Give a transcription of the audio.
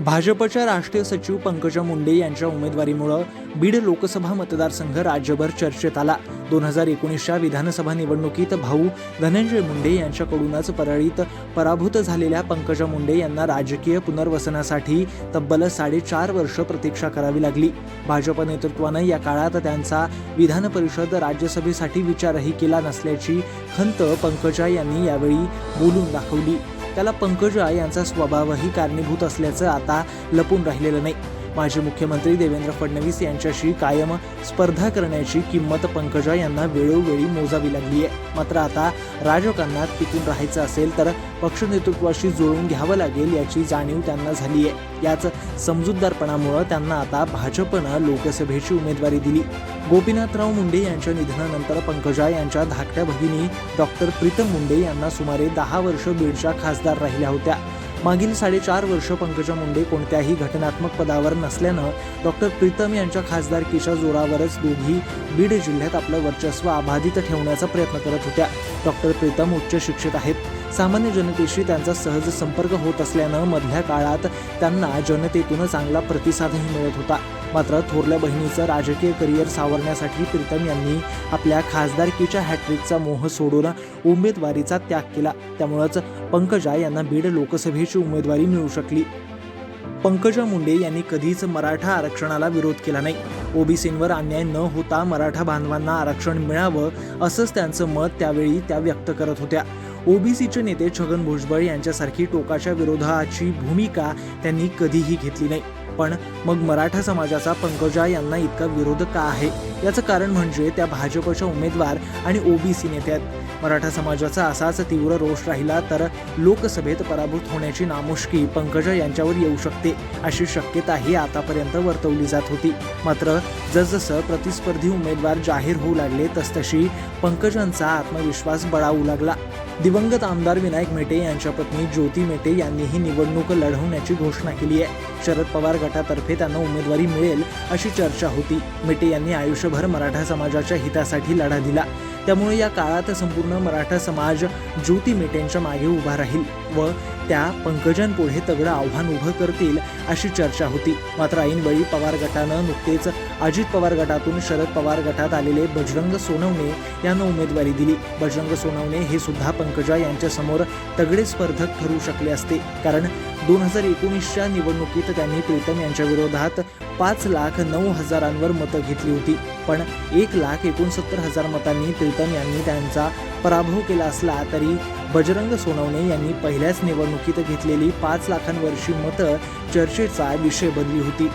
भाजपच्या राष्ट्रीय सचिव पंकजा मुंडे यांच्या उमेदवारीमुळं बीड लोकसभा मतदारसंघ राज्यभर चर्चेत आला. दोन हजार एकोणीसच्या विधानसभा निवडणुकीत भाऊ धनंजय मुंडे यांच्याकडूनच परळीत पराभूत झालेल्या पंकजा मुंडे यांना राजकीय पुनर्वसनासाठी तब्बल साडेचार वर्ष प्रतीक्षा करावी लागली. भाजप नेतृत्वानं या काळात त्यांचा विधान परिषद राज्यसभेसाठी विचारही केला नसल्याची खंत पंकजा यांनी यावेळी बोलून दाखवली. त्याला पंकजा यांचा स्वभावही कारणीभूत असल्याचं आता लपून राहिलेलं नाही. माजी मुख्यमंत्री देवेंद्र फडणवीस यांच्याशी कायम स्पर्धा करण्याची किंमत पंकजा यांना वेळोवेळी मोजावी लागली आहे. मात्र आता राजकारणात टिकून राहायचं असेल तर पक्ष नेतृत्वाशी जुळवून घ्यावं लागेल याची जाणीव त्यांना झाली आहे. याच समजूतदारपणामुळं त्यांना आता भाजपनं लोकसभेची उमेदवारी दिली. गोपीनाथराव मुंडे यांच्या निधनानंतर पंकजा यांच्या धाकट्या भगिनी डॉक्टर प्रीतम मुंडे यांना सुमारे दहा वर्ष बीडच्या खासदार राहिल्या होत्या. मागील साडेचार वर्ष पंकजा मुंडे कोणत्याही घटनात्मक पदावर नसल्यानं डॉक्टर प्रीतम यांच्या खासदारकीच्या जोरावरच दोघी बीड जिल्ह्यात आपलं वर्चस्व अबाधित ठेवण्याचा प्रयत्न करत होत्या. डॉक्टर प्रीतम उच्च शिक्षित आहेत. सामान्य जनतेशी त्यांचा सहज संपर्क होत असल्यानं मधल्या काळात त्यांना जनतेतून चांगला प्रतिसादही मिळत होता. मात्र थोरल्या बहिणीचं राजकीय करिअर सावरण्यासाठी प्रीतम यांनी आपल्या खासदारकीच्या हॅट्रिकचा मोह सोडून उमेदवारीचा त्याग केला. त्यामुळंच पंकजा यांना बीड लोकसभेची उमेदवारी मिळू शकली. पंकजा मुंडे यांनी कधीच मराठा आरक्षणाला विरोध केला नाही. ओबीसींवर अन्याय न होता मराठा बांधवांना आरक्षण मिळावं असंच त्यांचं मत त्यावेळी त्या व्यक्त करत होत्या. ओबीसीचे नेते छगन भुजबळ यांच्यासारखी टोकाच्या विरोधाची भूमिका त्यांनी कधीही घेतली नाही. पण मग मराठा समाजाचा पंकजा यांना इतका विरोध का आहे? याचं कारण म्हणजे त्या भाजपच्या उमेदवार आणि ओबीसी नेते आहेत. मराठा समाजाचा असाच तीव्र रोष राहिला तर लोकसभेत पराभूत होण्याची नामुष्की पंकजा यांच्यावर येऊ शकते अशी शक्यताही आतापर्यंत वर्तवली जात होती. मात्र जसजसं प्रतिस्पर्धी उमेदवार जाहीर होऊ लागले तसतशी पंकजांचा आत्मविश्वास बळावू लागला. दिवंगत आमदार विनायक मेटे यांच्या पत्नी ज्योती मेटे यांनीही निवडणूक लढवण्याची घोषणा केली आहे. शरद पवार गटातर्फे त्यांना उमेदवारी मिळेल अशी चर्चा होती. मेटे यांनी आयुष्यभर मराठा समाजाच्या हितासाठी लढा दिला. त्यामुळे या काळात संपूर्ण मराठा समाज ज्योती मेटेंच्या मागे उभा राहील व त्या पंकजांपुढे तगडं आव्हान उभं करतील अशी चर्चा होती. मात्र ऐनवेळी पवार गटानं नुकतेच अजित पवार गटातून शरद पवार गटात आलेले बजरंग सोनवणे यांना उमेदवारी दिली. बजरंग सोनवणे हे सुद्धा पंकजा यांच्यासमोर तगडे स्पर्धक ठरू शकले असते. कारण दोन हजार एकोणीसच्या निवडणुकीत त्यांनी प्रीतम यांच्या विरोधात पाच लाख नऊ हजारांवर मतं घेतली होती. पण एक लाख एकोणसत्तर हजार मतांनी प्रीतम यांनी त्यांचा पराभव केला असला तरी बजरंग सोनवणे यांनी पहिल्याच निवडणुकीत घेतलेली पाच लाखांवरची मतं चर्चेचा विषय बनली होती.